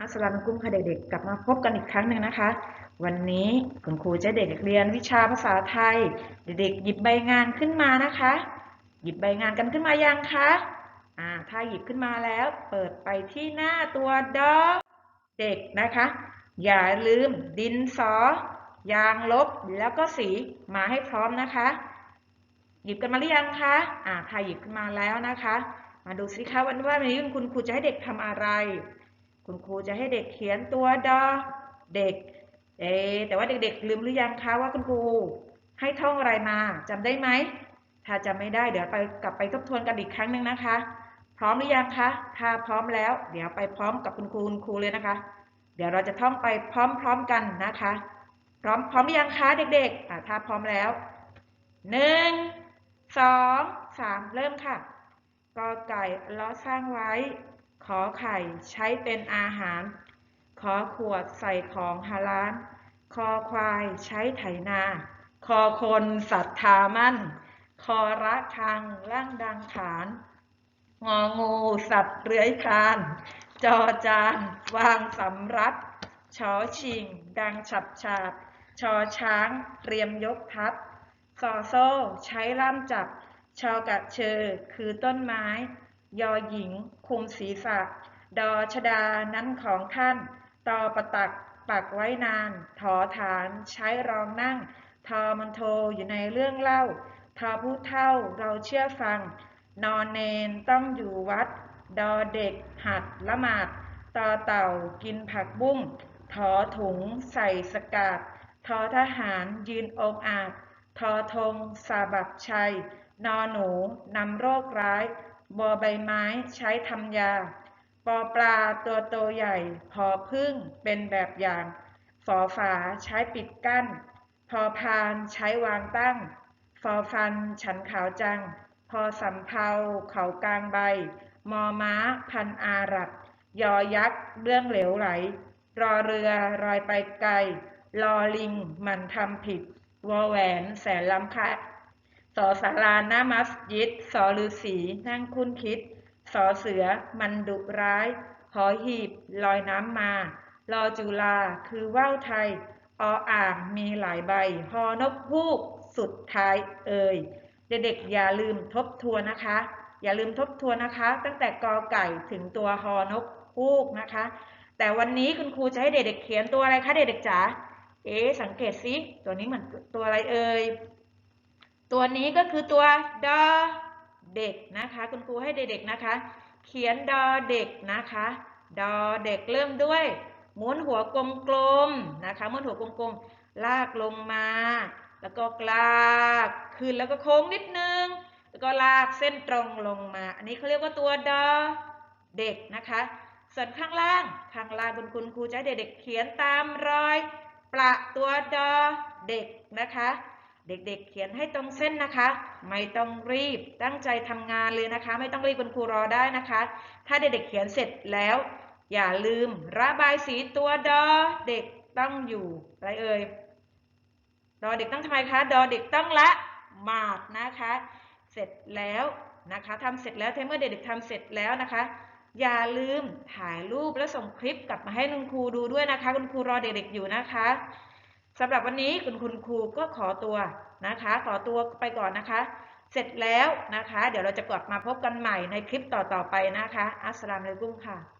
อัสลามุกุมค่ะเด็กๆ กลับมาพบกันอีกครั้งหนึ่งนะคะ วันนี้คุณครูจะเด็กเรียนวิชาภาษาไทย เด็กๆ หยิบใบงานขึ้นมานะคะ หยิบใบงานกันขึ้นมายังคะอ่าถ้าหยิบขึ้นมาแล้วเปิดไปที่หน้าตัวดอเด็กนะคะ อย่าลืมดินสอยางลบแล้วก็สีมาให้พร้อมนะคะ หยิบกันมาหรือยังคะอ่าถ้าหยิบขึ้นมาแล้วนะคะ มาดูสิคะวันว่าวันนี้คุณครูจะให้เด็กทำอะไร คุณครูจะให้เด็กเขียนตัวดอเด็ก เอ๊แต่ว่าเด็กๆลืมหรือยังคะว่าคุณครูให้ท่องอะไรมาจำได้ไหม ถ้าจำไม่ได้เดี๋ยวไปกลับไปทบทวนกันอีกครั้งหนึ่งนะคะ พร้อมหรือยังคะ ถ้าพร้อมแล้ว เดี๋ยวไปพร้อมกับคุณครูคุณครูเลยนะคะ เดี๋ยวเราจะท่องไปพร้อมๆกันนะคะ พร้อมพร้อมหรือยังคะเด็กๆอะถ้าพร้อมแล้วหนึ่งสองสามเริ่มค่ะกอไก่ล้อสร้างไว้ ขอไข่ใช้เป็นอาหาร ขอขวดใส่ของฮาลานคอควายใช้ไถนา คอคนศรัทธามั่น คอระคังร่างดังขาน งองูสัตว์เลื้อยคลาน จอจานวางสำรับชอชิง ดังฉับฉาบชอช้างเตรียมยกทัพซอโซ่ใช้ล่ามจับ ชอกะเชอคือต้นไม้ ยอหญิง คุมศีรษะ ดอชดานั้นของท่าน ตอประตัก ปักไว้นาน ถอฐานใช้รองนั่ง ทอมันโทอยู่ในเรื่องเล่า ทอผู้เท่าเราเชื่อฟัง นอนเนนต้องอยู่วัด ดอเด็ก หัดละหมาด ตอเต่ากินผักบุ้ง ถอถุงใส่สกาดทอทหารยืนองอาจ ทอธงสาบับชัย นอหนูนำโรคร้าย บอใบไม้ใช้ทำยา ปอปลาตัวโตใหญ่ พอพึ่งเป็นแบบอย่าง ฝอฝาใช้ปิดกั้น พอพานใช้วางตั้ง ฟอฟันฉันขาวจัง พอสำเภาเขากลางใบ มอม้าพันอาหรับ ยอยักษ์เรื่องเหลวไหล รอเรือรอยไปไกลรอลิงมันทำผิด วอแหวนแสนล้ำค่า สอสาราหน้ามัสยิดสอฤาษีนั่งคุ้นคิด สอเสือ มันดุร้าย หอหีบ ลอยน้ำมารอจุลา คือว่าวไทย ออ่าง มีหลายใบฮอนกฮูก สุดท้ายเอ่ย เด็กๆอย่าลืมทบทวนนะคะ อย่าลืมทบทวนนะคะ ตั้งแต่กอไก่ถึงตัวฮอนกฮูกนะคะ แต่วันนี้คุณครูจะให้เด็กๆเขียนตัวอะไรคะเด็กๆจ๋า เอ๊สังเกตสิตัวนี้เหมือนตัวอะไรเอ่ย ตัวนี้ก็คือตัวดอเด็กนะคะ คุณครูให้เด็กๆนะคะ เขียนดอเด็กนะคะดอเด็กเริ่มด้วยหมุนหัวกลมๆนะคะหมุนหัวกลมๆลากลงมา แล้วก็ลากขึ้นแล้วก็โค้งนิดนึง แล้วก็ลากเส้นตรงลงมา อันนี้เขาเรียกว่าตัวดอเด็กนะคะ ส่วนข้างล่างข้างล่างคุณคุณครูจะให้เด็กๆเขียนตามรอย ประตัวดอเด็กนะคะ เด็กๆ เขียนให้ตรงเส้นนะคะ ไม่ต้องรีบตั้งใจทำงานเลยนะคะ ไม่ต้องรีบคุณครูรอได้นะคะ ถ้าเด็กๆเขียนเสร็จแล้ว อย่าลืมระบายสีตัวดอเด็กต้องอยู่อะไรเอ่ยดอเด็กต้องทำไมคะดอเด็กต้องละหมาดนะคะ เสร็จแล้วนะคะทำเสร็จแล้วเมื่อเด็กๆทำเสร็จแล้วนะคะ อย่าลืมถ่ายรูปและส่งคลิปกลับมาให้คุณครูดูด้วยนะคะ คุณครูรอเด็กๆอยู่นะคะ สำหรับวันนี้คุณคุณครูก็ขอตัวนะคะ ขอตัวไปก่อนนะคะ เสร็จแล้วนะคะ เดี๋ยวเราจะกลับมาพบกันใหม่ในคลิปต่อๆไปนะคะ อัสสลามุอะลัยกุมค่ะ